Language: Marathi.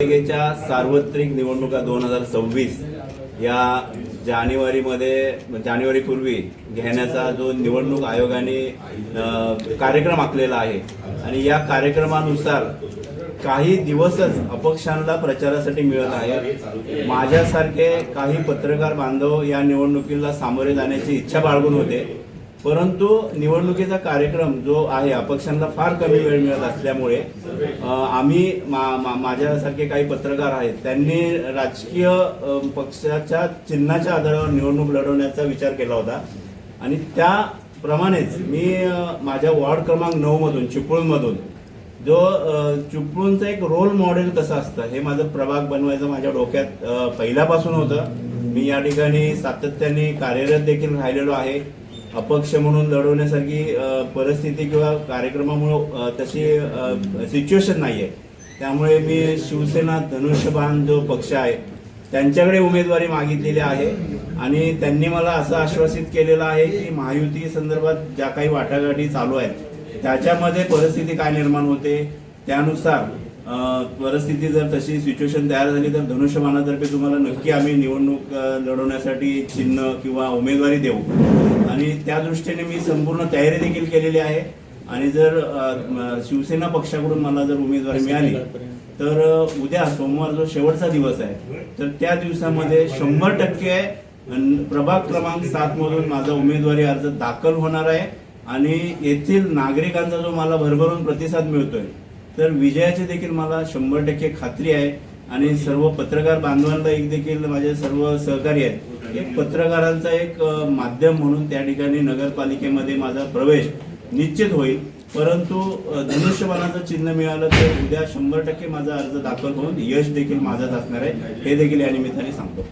नगरपालिकेच्या सार्वत्रिक निवडणुका दोन हजार सव्वीस या जानेवारीमध्ये जानेवारीपूर्वी घेण्याचा जो निवडणूक आयोगाने कार्यक्रम आखलेला आहे. आणि या कार्यक्रमानुसार काही दिवसच अपक्षांना प्रचारासाठी मिळत आहे. माझ्यासारखे काही पत्रकार बांधव या निवडणुकीला सामोरे जाण्याची इच्छा बाळगून होते. परंतु निवडणुकीचा कार्यक्रम जो आहे अपक्षांना फार कमी वेळ मिळत असल्यामुळे आम्ही माझ्यासारखे मा, माझ्यासारखे काही पत्रकार आहेत त्यांनी राजकीय पक्षाच्या चिन्हाच्या आधारावर निवडणूक लढवण्याचा विचार केला होता. आणि त्याप्रमाणेच मी माझ्या वॉर्ड क्रमांक नऊ मधून चिपळूणमधून जो चिपळूणचं एक रोल मॉडेल कसं असतं हे माझं प्रभाग बनवायचं माझ्या डोक्यात पहिल्यापासून होतं. मी या ठिकाणी सातत्याने कार्यरत देखील राहिलेलो आहे. अपक्ष म्हणून लढवण्यासारखी परिस्थिती किंवा कार्यक्रमामुळं तशी सिच्युएशन नाही आहे त्यामुळे मी शिवसेना धनुष्यबाण जो पक्ष आहे त्यांच्याकडे उमेदवारी मागितलेली आहे. आणि त्यांनी मला असं आश्वासित केलेलं आहे की महायुती संदर्भात ज्या काही वाटाघाटी चालू आहेत त्याच्यामध्ये परिस्थिती काय निर्माण होते त्यानुसार परिस्थिती जर तशी सिच्युएशन तयार झाली तर धनुष्यबाणातर्फे तुम्हाला नक्की आम्ही निवडणूक लढवण्यासाठी चिन्ह किंवा उमेदवारी देऊ. आणि त्या दृष्टीने मी संपूर्ण तयारी देखील केलेली आहे. आणि जर शिवसेना पक्षाकडून मला जर उमेदवारी मिळाली तर उद्या सोमवार जो शेवटचा दिवस आहे तर त्या दिवसामध्ये शंभर टक्के प्रभाग क्रमांक सात मधून माझा उमेदवारी अर्ज दाखल होणार आहे. आणि येथील नागरिकांचा जो मला भरभरून प्रतिसाद मिळतोय तर विजयाची देखील मला शंभर टक्के खात्री आहे. आणि सर्व पत्रकार बांधवांना एक देखील माझे सर्व सहकारी आहेत. एक पत्रकारांचा एक माध्यम म्हणून त्या ठिकाणी नगरपालिकेमध्ये माझा प्रवेश निश्चित होईल. परंतु धनुष्यबाणाचं चिन्ह मिळालं तर उद्या शंभर टक्के माझा अर्ज दाखल होऊन यश देखील माझाच असणार आहे. हे देखील या निमित्ताने सांगतो.